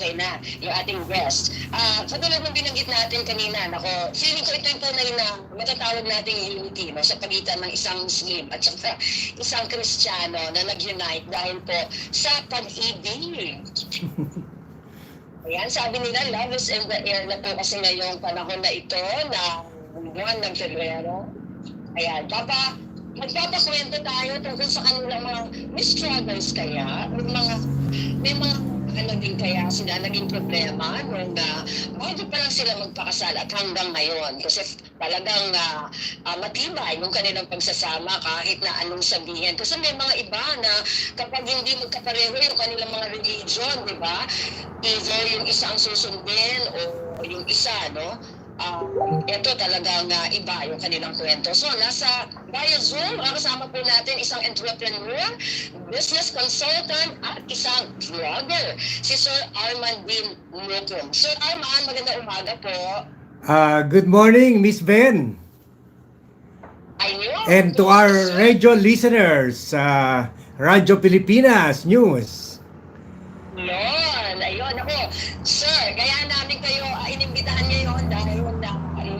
okay na yung ating guest. Ah, katulad ng binanggit natin kanina, nako, feeling ko ito yung tunay na matatawag nating unity no, sa pagitan ng isang Muslim at saka isang Kristiyano na nag-unite dahil po sa pag-ibig. Ayan, sabi nila, love is in the air na po kasi ngayong panahon na ito na buwan ng Febrero. Ayan, papa, magpapakwento tayo tungkol sa kanilang mga may struggles kaya, may mga, may mga ano din kaya sila naging problema nung uh, bago pa lang sila magpakasal at hanggang ngayon? Kasi talagang uh, uh, matibay yung kanilang pagsasama kahit na anong sabihin. Kasi may mga iba na kapag hindi magkapareho yung kanilang mga religion di ba? Either yung isa ang susundin o yung isa no um, ito talagang uh, iba yung kanilang kwento. So, nasa via Zoom, kasama po natin isang entrepreneur, business consultant, at isang vlogger, si Sir Arman Bin Mukum. Sir Arman, maganda umaga po. Uh, good morning, Miss Ben. Ayun. And to our radio listeners, uh, Radyo Pilipinas News. Yun, ayun. Ako, sir, kaya namin kayo uh, inimbitahan ngayon dahil na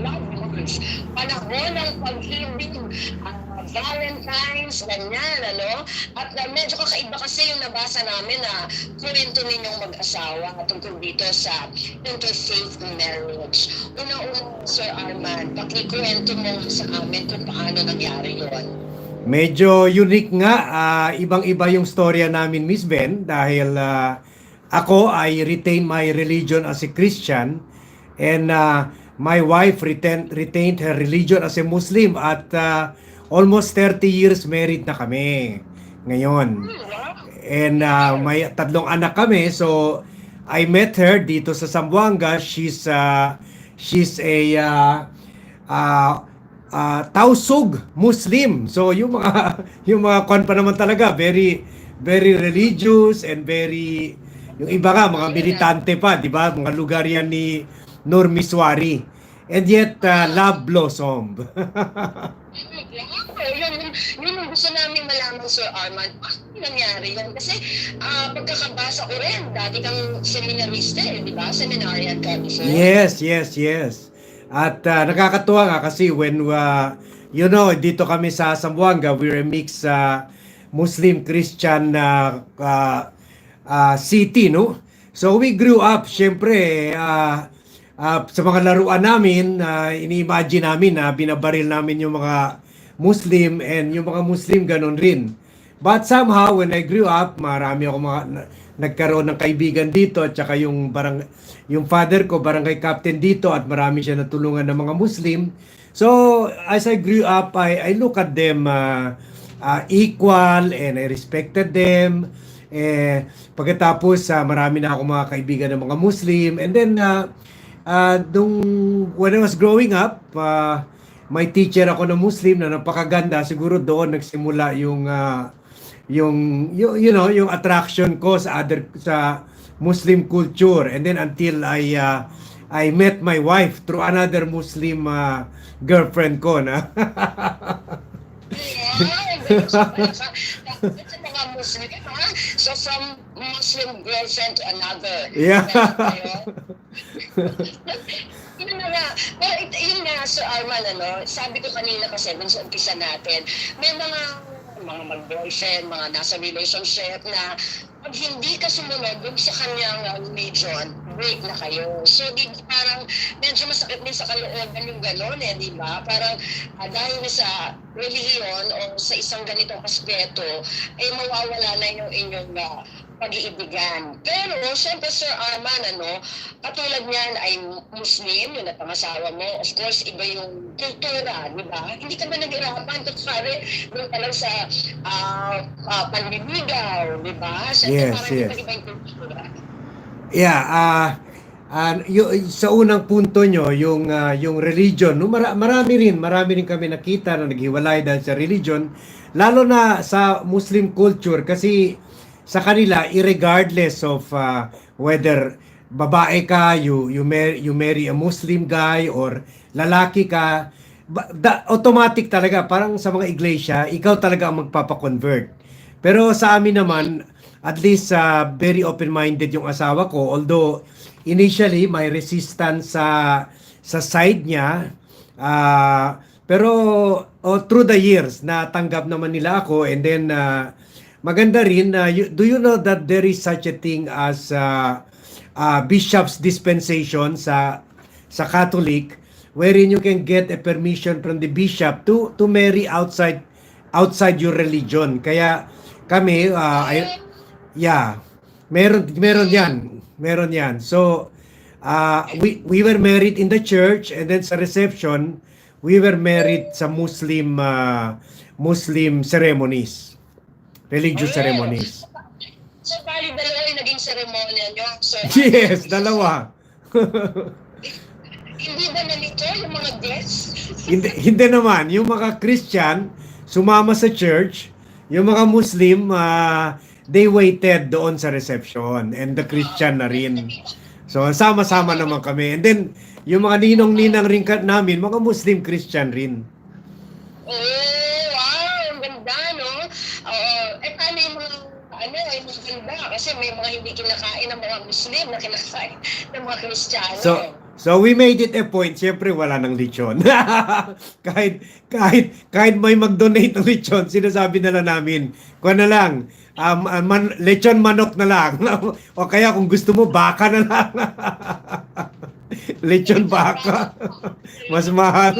love month, panahon ng pag-ibig, uh, Valentine's, ganyan, ano? At uh, medyo kakaiba kasi yung nabasa namin na kwento ninyong mag-asawa tungkol dito sa interfaith marriage. Una-una, Sir Arman, pakikwento mo sa amin kung paano nangyari yun. Medyo unique nga, ah, ibang-iba yung storya namin, Miss Ben, dahil ah, ako I retain my religion as a Christian and ah, my wife retain, retained her religion as a Muslim at ah, almost 30 years married na kami ngayon. And uh, may tatlong anak kami. So I met her dito sa Zamboanga. She's uh, she's a uh, uh, uh, Tausug Muslim. So yung mga yung mga kwan pa naman talaga very very religious and very yung iba nga mga militante pa, 'di ba? Mga lugar yan ni Nur Miswari. And yet uh, love blossom. Wow, yun, yun, yun ang gusto namin malaman, Sir Armand. Paano nangyari yan? Kasi ah, pagkakabasa ko rin, dati kang seminarista eh, di ba? Seminarian ka before. Yes, yes, yes. At uh, nakakatuwa nga kasi when uh, you know, dito kami sa Zamboanga, we're a mix uh, Muslim Christian uh, uh, uh, city, no? So we grew up, syempre, uh, uh, sa mga laruan namin, uh, ini-imagine namin na binabaril namin yung mga Muslim and yung mga Muslim ganun rin. But somehow, when I grew up, marami ako mga na- nagkaroon ng kaibigan dito at saka yung barang yung father ko barangay captain dito at marami siya natulungan ng mga Muslim. So, as I grew up, I I look at them uh, uh, equal and I respected them. Eh, pagkatapos, uh, marami na ako mga kaibigan ng mga Muslim. And then, uh, uh, nung, when I was growing up, uh, may teacher ako na Muslim na napakaganda. Siguro doon nagsimula yung uh, yung you, you know yung attraction ko sa other sa Muslim culture and then until I uh, I met my wife through another Muslim uh, girlfriend ko na So from Muslim girlfriend to another. Yeah. Yun na nga. Well, it, yun nga, Sir Arman, ano, sabi ko kanina kasi, dun sa umpisa natin, may mga mga mag-boyfriend, mga nasa relationship na pag hindi ka sumunod dun sa kanyang uh, religion, break na kayo. So, di, parang medyo masakit din sa kalooban yung gano'n eh, di ba? Parang ah, dahil sa relihiyon o sa isang ganitong aspeto, ay mawawala na yung inyong uh, pag-iibigan. Pero, syempre, Sir Arman, ano, katulad niyan ay Muslim, yung napangasawa mo. Of course, iba yung kultura, di ba? Hindi ka ba nag-irapan? Kutsari, doon ka lang sa uh, uh, panliligaw, di ba? Syempre, Yes, parang yes. iba-iba yung kultura. Yeah, ah ah, yu- sa unang punto nyo, yung ah, yung religion, no, mara- marami rin, marami rin kami nakita na naghiwalay dahil sa religion, lalo na sa Muslim culture kasi sa kanila irregardless of ah, whether babae ka, you you marry, you marry a Muslim guy or lalaki ka, da, automatic talaga parang sa mga iglesia, ikaw talaga ang magpapa-convert. Pero sa amin naman, at least uh, very open-minded yung asawa ko. Although initially may resistance sa sa side niya. Ah, pero oh, through the years natanggap naman nila ako and then ah, maganda rin na you- do you know that there is such a thing as ah, ah, bishop's dispensation sa sa Catholic wherein you can get a permission from the bishop to to marry outside outside your religion. Kaya kami ah, ay- yeah, meron meron 'yan. Meron 'yan. So ah, we we were married in the church and then sa reception we were married sa Muslim ah, Muslim ceremonies. Religious ceremonies. So, bali dalawa yung naging seremonya nyo. So, Yes, dalawa. Hindi ba nalito yung mga guests? hindi, hindi naman. Yung mga Christian, sumama sa church. Yung mga Muslim, ah, they waited doon sa reception. And the Christian na rin. So, sama-sama naman kami. And then, yung mga ninong-ninang rin namin, mga Muslim Christian rin. Oh, wow! Ang ganda, no? Oo. eh, paano yung mga, ano, yung mga ganda? Kasi may mga hindi kinakain ng mga Muslim na kinakain ng mga Kristiyano. So, so we made it a point, syempre wala nang lechon. kahit kahit kahit may mag-donate ng lechon, sinasabi na lang namin, kuha na lang, um, uh, man, lechon manok na lang. o kaya kung gusto mo, baka na lang. lechon baka. Mas mahal.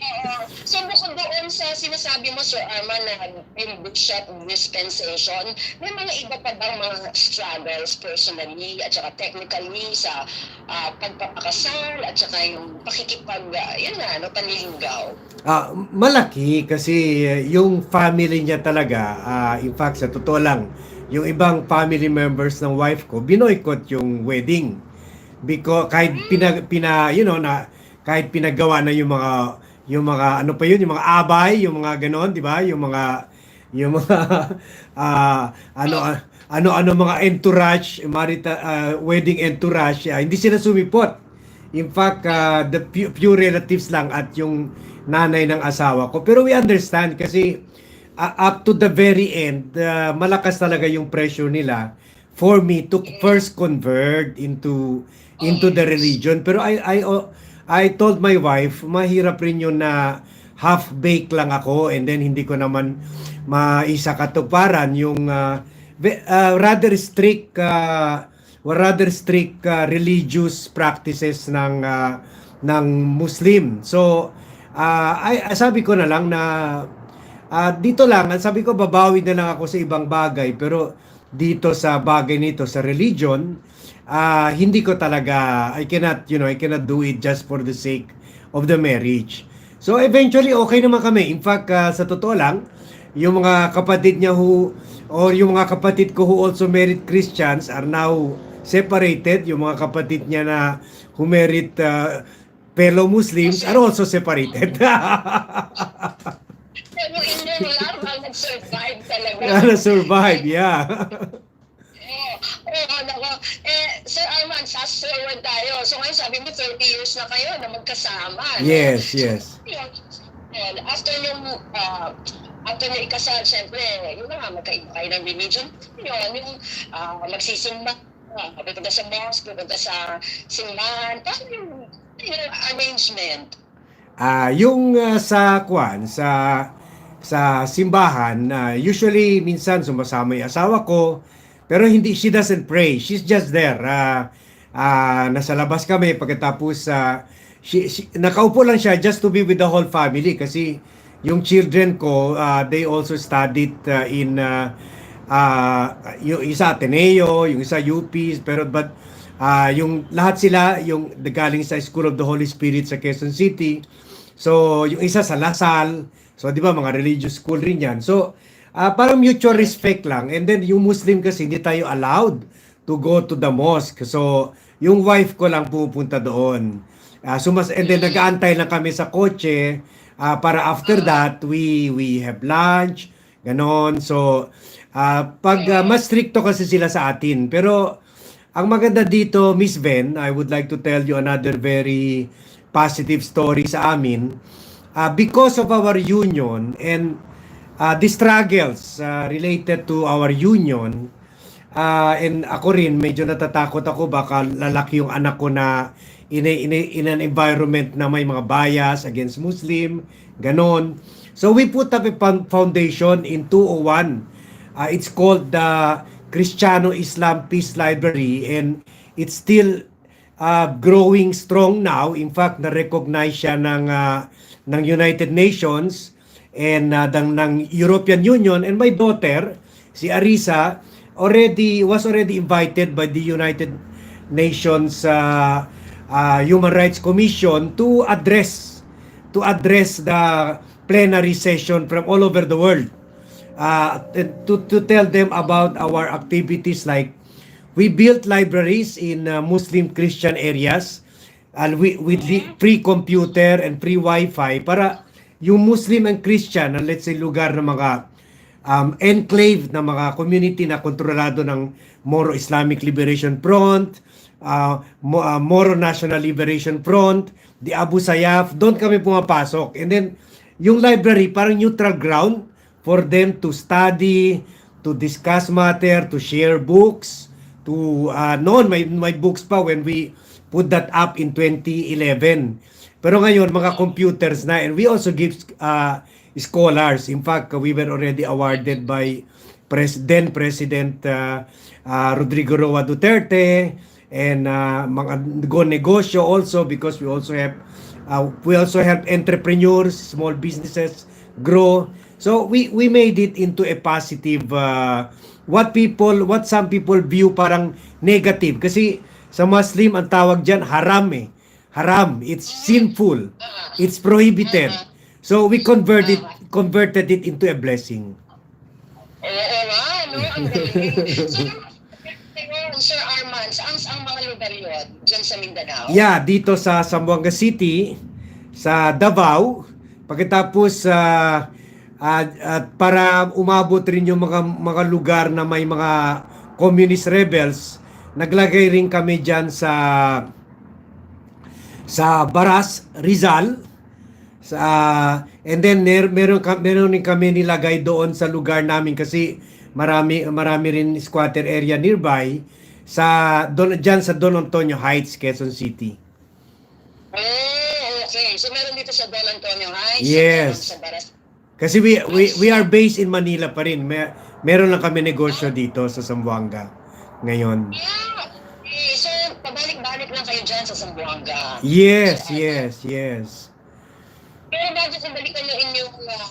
Oo. So, bukod doon sa sinasabi mo, Sir Arman, na in bishop dispensation, may mga iba pa bang mga struggles personally at saka technically sa ah, pagpapakasal at saka yung pakikipag, ah, yun na, no, panlilinggaw? Ah, malaki kasi uh, yung family niya talaga, ah, in fact sa totoo lang, yung ibang family members ng wife ko, binoykot yung wedding. Because kahit pina, pina you know na kahit pinagawa na yung mga yung mga ano pa yun, yung mga abay, yung mga ganon, di ba? Yung mga yung mga ah, ano ano ano mga entourage, marita, ah, wedding entourage, ah, hindi sila sumipot. In fact, uh, the few, few relatives lang at yung nanay ng asawa ko. Pero we understand kasi uh, up to the very end, uh, malakas talaga yung pressure nila for me to first convert into into the religion. Pero I I oh, I told my wife, mahirap rin yun na half baked lang ako and then hindi ko naman maisa katuparan yung uh, uh, rather strict uh, rather strict uh, religious practices ng uh, ng Muslim. So, uh, ay sabi ko na lang na uh, dito lang, sabi ko babawi na lang ako sa ibang bagay pero dito sa bagay nito sa religion, uh, hindi ko talaga I cannot, you know, I cannot do it just for the sake of the marriage. So eventually okay naman kami. In fact, uh, sa totoo lang, yung mga kapatid niya who or yung mga kapatid ko who also married Christians are now separated. Yung mga kapatid niya na who married uh, fellow Muslims are also separated. Hindi mo lang nag-survive talaga. Ano survive, yeah. Oo, oo, nako. Eh, Sir Arman, fast forward tayo. So ngayon sabi mo 30 years na kayo na magkasama. no? Yes, yes. Yun. Yun. After yung, uh, after na ikasal, syempre, yun na nga, magkaiba kayo ng religion. Yun, yung uh, magsisimba, uh, pupunta sa mosque, pupunta sa simbahan. Paano yung, yung arrangement? Ah, yung ah, sa kwan sa sa simbahan, na usually minsan sumasama yung asawa ko, pero hindi she doesn't pray. She's just there. Ah, ah, nasa labas kami pagkatapos sa she, she- nakaupo lang siya just to be with the whole family kasi yung children ko, ah, they also studied ah, in ah, ah, yung isa Ateneo, yung isa UP, pero but ah, yung lahat sila yung galing sa School of the Holy Spirit sa Quezon City. So, yung isa sa Lasal. So, di ba, mga religious school rin yan. So, ah, parang mutual respect lang. And then, yung Muslim kasi, hindi tayo allowed to go to the mosque. So, yung wife ko lang pupunta doon. Ah, sumas and then nag-aantay lang kami sa kotse ah, para after that we we have lunch ganon so ah, pag ah, mas stricto kasi sila sa atin pero ang maganda dito Miss Ben I would like to tell you another very positive story sa amin Ah, because of our union and uh, the struggles uh, related to our union uh, and ako rin medyo natatakot ako baka lalaki yung anak ko na in, a, in, a, in an environment na may mga bias against Muslim, ganon. So we put up a foundation in 201. Uh, it's called the Cristiano Islam Peace Library and it's still uh, growing strong now. In fact, na-recognize siya ng, uh, ng United Nations and uh, ng, ng European Union. And my daughter, si Arisa, already was already invited by the United Nations uh, uh, Human Rights Commission to address to address the plenary session from all over the world. Uh, to, to tell them about our activities like we built libraries in uh, Muslim Christian areas we with li- free computer and free wifi para yung Muslim and Christian na let's say lugar ng mga um, enclave na mga community na kontrolado ng Moro Islamic Liberation Front, uh, uh, Moro National Liberation Front, the Abu Sayyaf, doon kami pumapasok. And then, yung library, parang neutral ground for them to study, to discuss matter, to share books, to, uh, noon, may, may books pa when we put that up in 2011. Pero ngayon, mga computers na, and we also give uh, scholars. In fact, we were already awarded by pres then President uh, uh, Rodrigo Roa Duterte and uh, mga go negosyo also because we also have uh, we also help entrepreneurs, small businesses grow. So we we made it into a positive uh, what people what some people view parang negative kasi sa Muslim ang tawag diyan haram eh. Haram, it's sinful. It's prohibited. So we converted converted it into a blessing. Oo nga, no? Ang galing. Sir Arman, saan ang mga lugar yun? Diyan sa Mindanao? Yeah, dito sa Zamboanga City, sa Davao, pagkatapos sa at para umabot rin yung mga mga lugar na may mga communist rebels, naglagay rin kami diyan sa sa Baras, Rizal. Sa and then mer meron meron din kami nilagay doon sa lugar namin kasi marami marami rin squatter area nearby sa don diyan sa Don Antonio Heights, Quezon City. Oh, okay. So meron dito sa Don Antonio Heights? Yes. Sa Baras. Kasi we we, we are based in Manila pa rin. Mer meron lang kami negosyo dito sa Zamboanga ngayon. Yeah. Okay. So, pabalik-balik lang kayo dyan sa Zamboanga. Yes, yes, yes. Pero bago ko balikan yung inyong uh,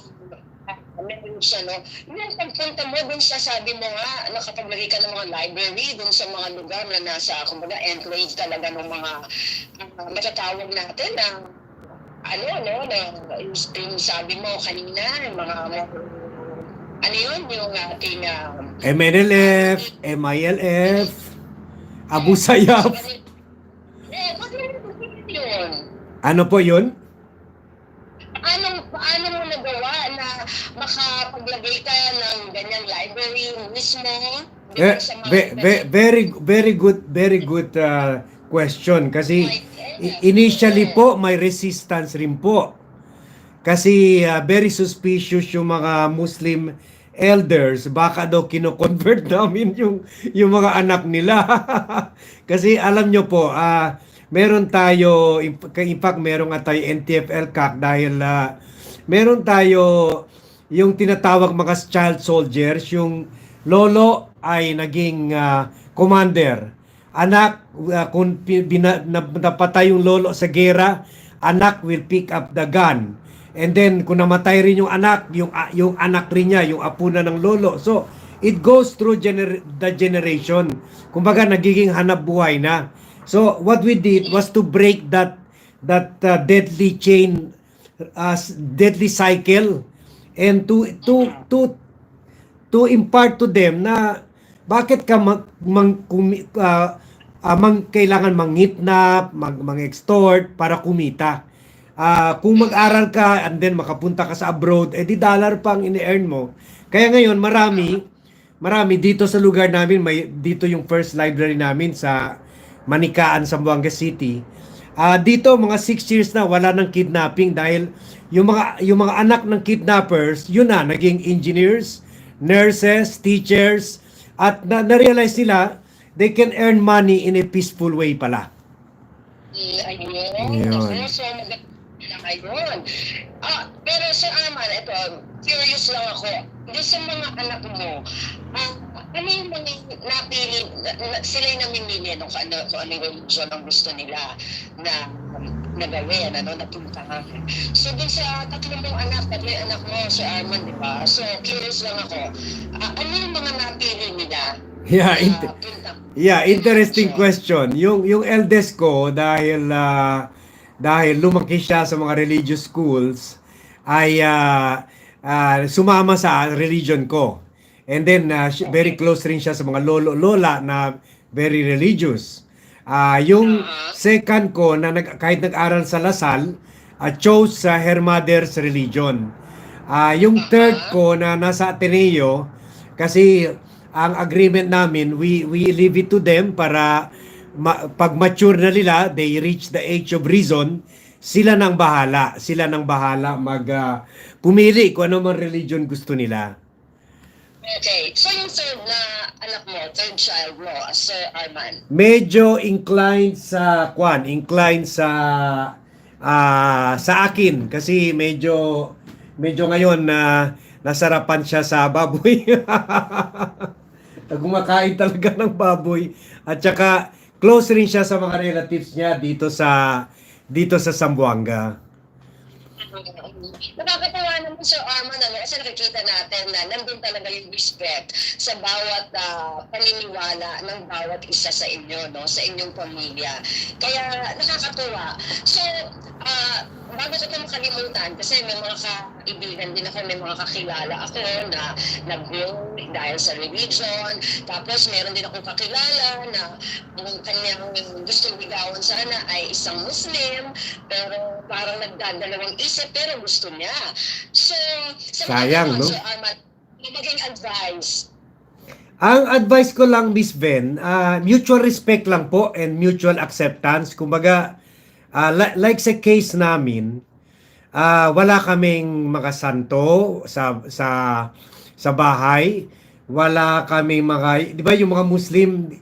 meron siya, no? Yung pagpunta mo dun sa sabi mo nga, nakapaglagay ka ng mga library dun sa mga lugar na nasa, kumbaga, enclave talaga ng mga uh, matatawag natin na ano, no, na yung, sabi mo kanina, yung mga ano yun, yung ating uh, MNLF, MILF, Abu Sayyaf. Eh, yun? Ano po yun? Anong, paano mo nagawa na makapaglagay ka ng ganyang library mismo? Eh, ve- ve- very very good very good uh, question kasi initially po may resistance rin po. Kasi uh, very suspicious yung mga Muslim elders baka daw kino-convert namin yung yung mga anak nila. kasi alam nyo po ah meron tayo in fact meron nga tayo NTFL CAC dahil ah, meron tayo yung tinatawag mga child soldiers yung lolo ay naging ah, commander anak ah, kung bina, na, napatay yung lolo sa gera anak will pick up the gun. And then kung namatay rin yung anak yung ah, yung anak rin niya yung apo na ng lolo. So it goes through gener- the generation. Kumbaga nagiging hanap buhay na. So what we did was to break that that uh, deadly chain uh, deadly cycle and to to to to impart to them na bakit ka mag, mang, kumi, ah, mang, kailangan mangitnap, mag, mang-extort para kumita. Ah, kung mag-aral ka and then makapunta ka sa abroad, eh di dollar pang ini-earn mo. Kaya ngayon marami, marami dito sa lugar namin, may dito yung first library namin sa Manikaan, Zamboanga City. Ah, dito mga 6 years na wala nang kidnapping dahil yung mga yung mga anak ng kidnappers, yun na naging engineers, nurses, teachers at na, na-realize nila they can earn money in a peaceful way pala. Ayun. Ayun. So ayun. Ah, pero sa Arman, ito, curious lang ako. Doon sa mga anak mo, ah, ano yung mga napili, na, na, sila yung namimili no, kung ano, kung ano yung religion ang gusto nila na na gawin, ano, napuntahan. So, dun sa tatlong mong anak, tatlo anak mo, si Arman, di ba? So, curious lang ako, ah, ano yung mga napili nila? Yeah, na int- punta? Yeah, interesting question. Yung yung eldest ko dahil ah, dahil lumaki siya sa mga religious schools ay ah, ah, sumama sa religion ko. And then si- very close rin siya sa mga lolo lola na very religious. Ah, yung Ah. second ko na nag, kahit nag-aral sa Lasal, ah, chose sa her mother's religion. Ah, yung third ko na nasa Ateneo kasi ang agreement namin we we leave it to them para ma- pag mature na nila they reach the age of reason sila nang bahala. Sila nang bahala mag ah, pumili kung ano man religion gusto nila. Okay. So, yung third na anak mo, third child mo, Sir Arman, medyo inclined sa kwan inclined sa ah, sa akin. Kasi medyo medyo ngayon na nasarapan siya sa baboy Gumakain talaga ng baboy at saka close rin siya sa mga relatives niya dito sa dito sa Zamboanga. Nakakatawa naman Sir Arman, ano, kasi nakikita natin na nandun talaga yung respect sa bawat ah, paniniwala ng bawat isa sa inyo, no, sa inyong pamilya. Kaya nakakatuwa. So, ah, bago ko makalimutan, kasi may mga kaibigan din ako, may mga kakilala ako na nag-grow dahil sa religion. Tapos meron din akong kakilala na ang kanyang gustong ligawan sana ay isang Muslim, pero parang nagdadalawang isip, pero gusto niya. So, sa Sayang, no? Arman, ano maging advice? Ang advice ko lang Miss Ben, ah, mutual respect lang po and mutual acceptance. Kumbaga ah, li- like sa case namin, ah, wala kaming mga santo sa sa sa bahay. Wala kaming mga, di ba yung mga Muslim,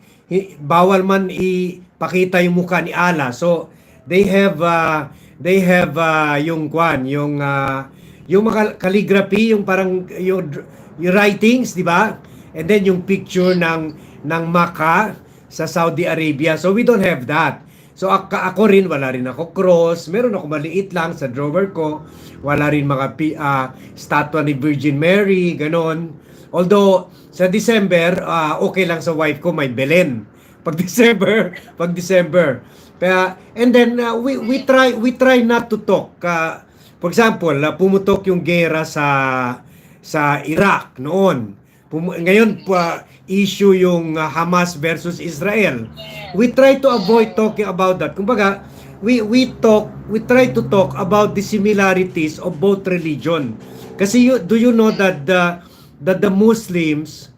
bawal man ipakita yung mukha ni Allah. So, they have, ah, they have ah, yung kwan, yung, ah, yung mga calligraphy, yung parang, yung, yung writings, di ba? And then yung picture ng, ng Makkah sa Saudi Arabia. So, we don't have that. So ako, ako rin, wala rin ako cross. Meron ako maliit lang sa drawer ko. Wala rin mga ah, statwa ni Virgin Mary, ganon. Although, sa December, ah, okay lang sa wife ko, may Belen. Pag December, pag December. Kaya, and then, ah, we, we, try, we try not to talk. Ah, for example, ah, pumutok yung gera sa, sa Iraq noon. Ngayon, pa, issue yung ah, Hamas versus Israel we try to avoid talking about that. Kumbaga, we we talk, we try to talk about the similarities of both religion. Kasi you, do you know that the that the Muslims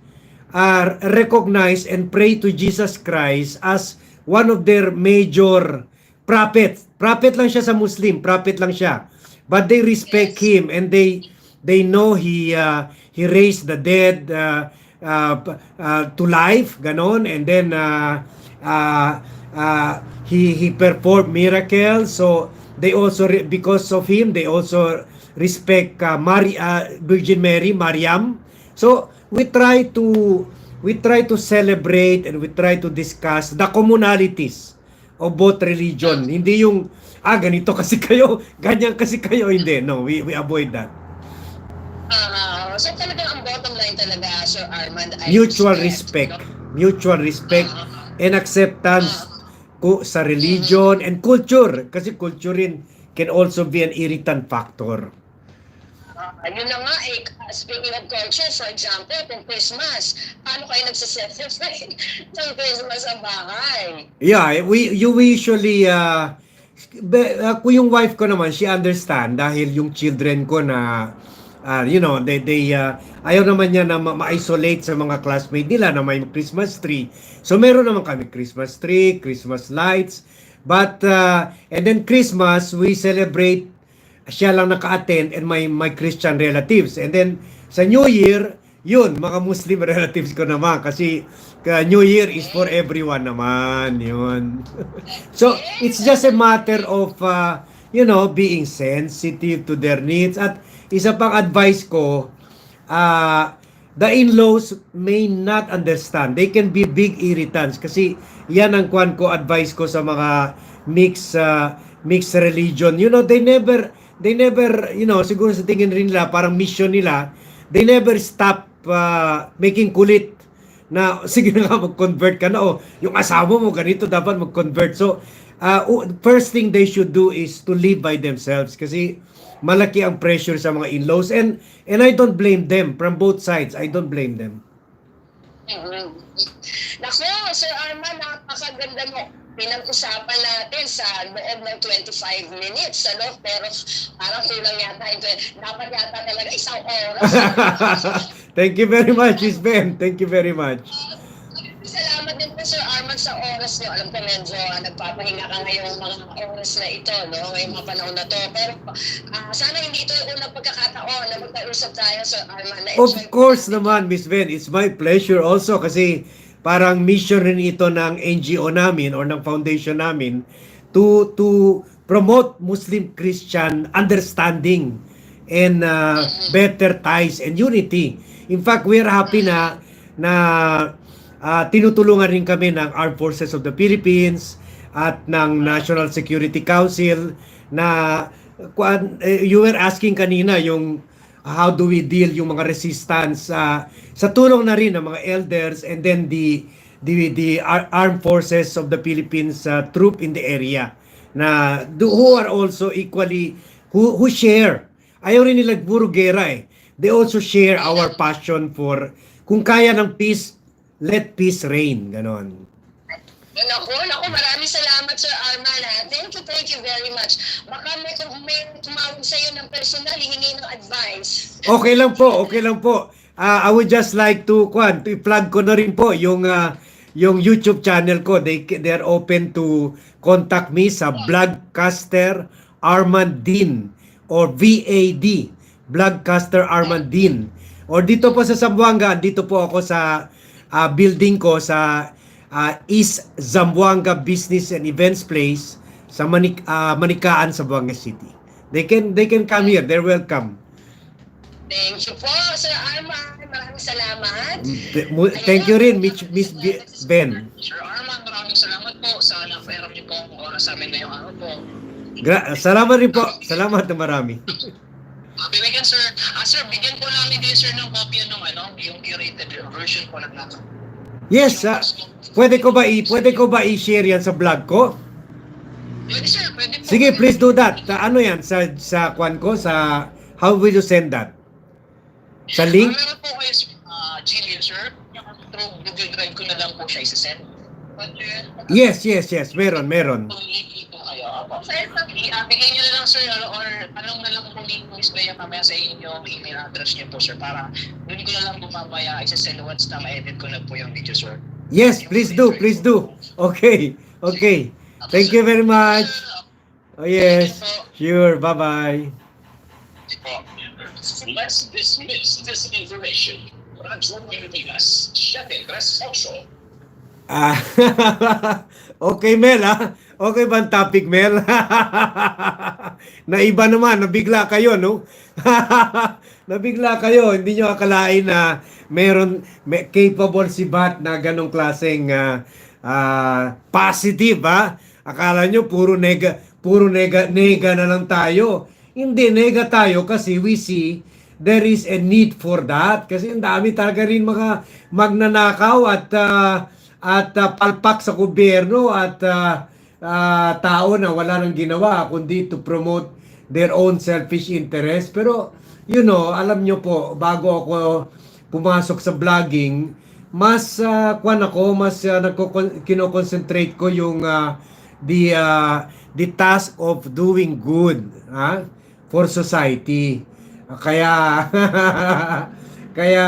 are recognize and pray to Jesus Christ as one of their major prophets. Prophet lang siya sa Muslim, prophet lang siya. But they respect him and they they know he uh, he raised the dead uh, uh, uh, to life, ganon, and then uh, uh, uh, he he performed miracles. So they also because of him they also respect uh, Mary, uh, Virgin Mary, Mariam. So we try to we try to celebrate and we try to discuss the commonalities of both religion. Hindi yung ah ganito kasi kayo, ganyan kasi kayo hindi. No, we we avoid that. Ah, so talaga ang bottom line talaga, Sir Armand, ay Mutual respect, no? mutual respect Ah, and acceptance ko sa religion and culture kasi culture rin can also be an irritant factor. ah, yun na nga eh, speaking of culture, for example, kung Christmas, paano kayo nagsiselebrate ng Christmas sa bahay? Yeah, we you usually uh, be, uh, kung yung wife ko naman, she understand dahil yung children ko na uh, you know, they they uh, ayaw naman niya na ma- ma-isolate sa mga classmate nila na may Christmas tree. So meron naman kami Christmas tree, Christmas lights. But, uh, and then Christmas, we celebrate, siya lang naka-attend and my, my Christian relatives. And then, sa New Year, yun, mga Muslim relatives ko naman. Kasi, ka New Year is for everyone naman. Yun. so, it's just a matter of, uh, you know, being sensitive to their needs. At isa pang advice ko, uh, the in-laws may not understand. They can be big irritants kasi yan ang kwan ko advice ko sa mga mix uh, mixed religion. You know, they never they never, you know, siguro sa tingin rin nila parang mission nila, they never stop uh, making kulit na sige na nga mag-convert ka na o yung asawa mo ganito dapat mag-convert. So, uh, first thing they should do is to live by themselves kasi malaki ang pressure sa mga in-laws and and I don't blame them from both sides. I don't blame them. Mhm. Nako, Sir Arman, napakaganda mo. Pinag-usapan natin sa loob ng 25 minutes, ano? Pero parang kulang yata. Dapat yata talaga isang oras. Thank you very much, Miss Ben. Thank you very much. Salamat din po Sir sa oras niyo. Alam ko medyo ah, nagpapahinga ka ngayong mga oras na ito, no? Ngayong mga panahon na to. Pero ah, sana hindi ito yung unang pagkakataon na magkausap tayo, Sir Arman. Na Of course naman, Miss Ben. It's my pleasure also kasi parang mission rin ito ng NGO namin or ng foundation namin to to promote Muslim Christian understanding and uh, better ties and unity. In fact, we are happy na na uh, tinutulungan rin kami ng Armed Forces of the Philippines at ng National Security Council na eh, you were asking kanina yung how do we deal yung mga resistance uh, sa tulong na rin ng mga elders and then the the the ar- armed forces of the Philippines uh, troop in the area na do, who are also equally who who share. Ayaw rin nila puro gera eh. They also share our passion for kung kaya ng peace let peace reign ganon Naku, naku, maraming salamat Sir Arman. ha. Thank you, thank you very much. Baka may, may tumawag sa iyo ng personal, hihingi ng advice. Okay lang po, okay lang po. Ah, I would just like to kwan, to i-plug ko na rin po yung ah, yung YouTube channel ko. They they are open to contact me sa Blogcaster Armandin or VAD, Blogcaster Armandin. Or dito po sa Zamboanga, dito po ako sa ah, building ko sa ah, East Zamboanga Business and Events Place sa Manik ah, Manikaan, Zamboanga City. They can they can come here. They're welcome. Thank you po, Sir Arman. Maraming salamat. Thank you rin, Miss Ben. Sir Arman, maraming salamat po sa napahiram niyo po ang oras sa amin ngayong araw po. Gra- salamat rin po. Salamat na marami. Uh, binigyan sir, ah sir, bigyan po namin din sir ng kopya ng ano, yung curated version po ng lahat. Yes, ah, pwede ko ba i pwede ko ba i-share yan sa vlog ko? Pwede sir, pwede po. Sige, please do that. Sa ano yan sa sa kwan ko sa how will you send that? Sa link? Ah, meron po kayo ah, Jillian sir, through Google Drive ko na lang po siya. Pwede. Yes, yes, yes. Meron, meron. Link po. Sir, i- ah, bigay niyo na lang sir, or, or anong na lang po link Miss Bea mamaya sa inyong email address niyo po sir para doon ko na lang po mamaya isa-send once na ma-edit ko na po yung video sir. Yes, please do, please do. Okay. Okay. Thank you very much. Oh yes. Sure. Bye-bye. Let's dismiss this information. Radyo Pilipinas, 738. Ah, okay Mel ah. Okay ba ang topic Mel? Naiba naman, nabigla kayo no? nabigla kayo, hindi nyo akalain na meron may, capable si Bat na ganong klaseng ah, ah, positive ha? Akala nyo puro nega, puro nega, nega na lang tayo. Hindi, nega tayo kasi we see there is a need for that kasi ang dami talaga rin mga magnanakaw at ah, at ah, palpak sa gobyerno at ah, ah, tao na wala nang ginawa kundi to promote their own selfish interest. Pero you know alam nyo po bago ako pumasok sa vlogging mas uh, kwan ako mas uh, nagko- kino-concentrate ko yung ah, the ah, the task of doing good ha for society. Kaya kaya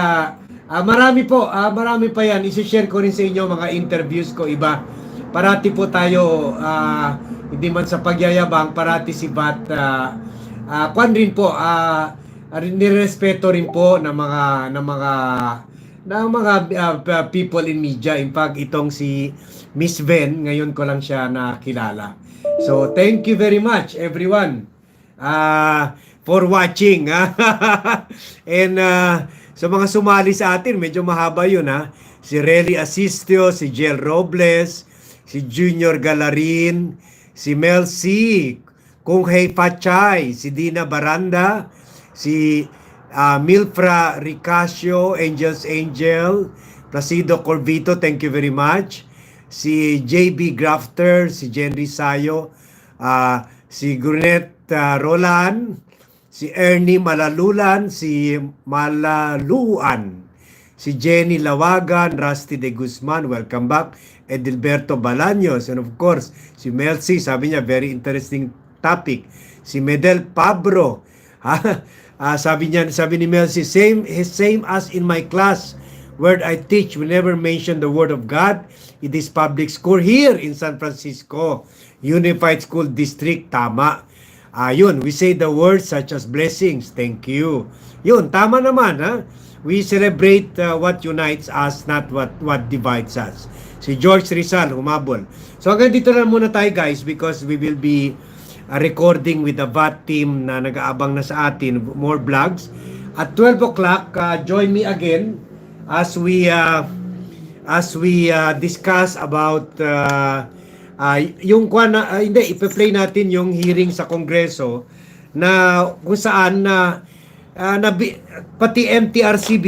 ah, marami po, ah, marami pa yan. I-share ko rin sa inyo mga interviews ko iba parati po tayo ah, hindi man sa pagyayabang, parati si Bat uh, kwan rin po ah nirespeto rin po ng mga ng mga ng mga ah, people in media. In fact, itong si Miss Ven, ngayon ko lang siya nakilala. So, thank you very much everyone ah for watching. And ah, sa mga sumali sa atin, medyo mahaba yun ha. Si Relly Asistio, si Jel Robles, si Junior Galarin, si Mel C, Kung Hei Pachay, si Dina Baranda, si ah, Milfra Ricasio, Angels Angel, Placido Corvito, thank you very much. Si JB Grafter, si Jenry Sayo, ah, si Grunet ah, Roland, si Ernie Malalulan, si Malaluan, si Jenny Lawagan, Rusty De Guzman, welcome back, Edilberto Balaños, and of course, si Melcy, sabi niya, very interesting topic. Si Medel Pabro, ha? Ah, sabi niya, sabi ni Melcy, same, same as in my class, where I teach, we never mention the word of God. It is public school here in San Francisco, Unified School District, tama. Ayun, we say the words such as blessings. Thank you. Yun, tama naman, ha? We celebrate uh, what unites us, not what what divides us. Si George Rizal, humabol. So hanggang dito lang muna tayo guys because we will be uh, recording with the VAT team na nag-aabang na sa atin, more vlogs. At 12 o'clock, uh, join me again as we uh, as we uh, discuss about uh, uh, yung kwan na, uh, hindi, ipe-play natin yung hearing sa Kongreso na kung saan na uh, nabi- pati MTRCB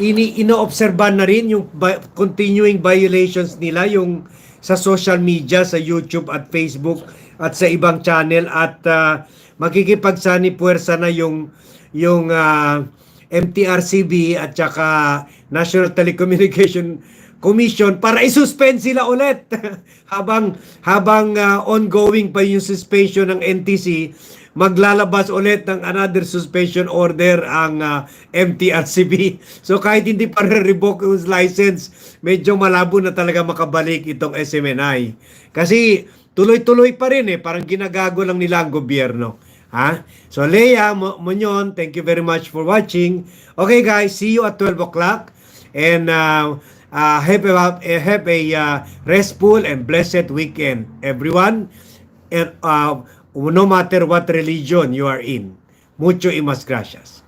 ini inoobserban na rin yung vi- continuing violations nila yung sa social media sa YouTube at Facebook at sa ibang channel at uh, makikipagsani puwersa na yung yung ah, MTRCB at saka National Telecommunication Commission para isuspend sila ulit habang habang ah, ongoing pa yung suspension ng NTC maglalabas ulit ng another suspension order ang ah, MTRCB. So kahit hindi pa revoke yung license, medyo malabo na talaga makabalik itong SMNI. Kasi tuloy-tuloy pa rin eh, parang ginagago lang nila ang gobyerno. Ha? So Leia Mo- Monyon, thank you very much for watching. Okay guys, see you at 12 o'clock. And uh, uh, have a, have a uh, restful and blessed weekend, everyone. And uh, no matter what religion you are in. Mucho y mas gracias.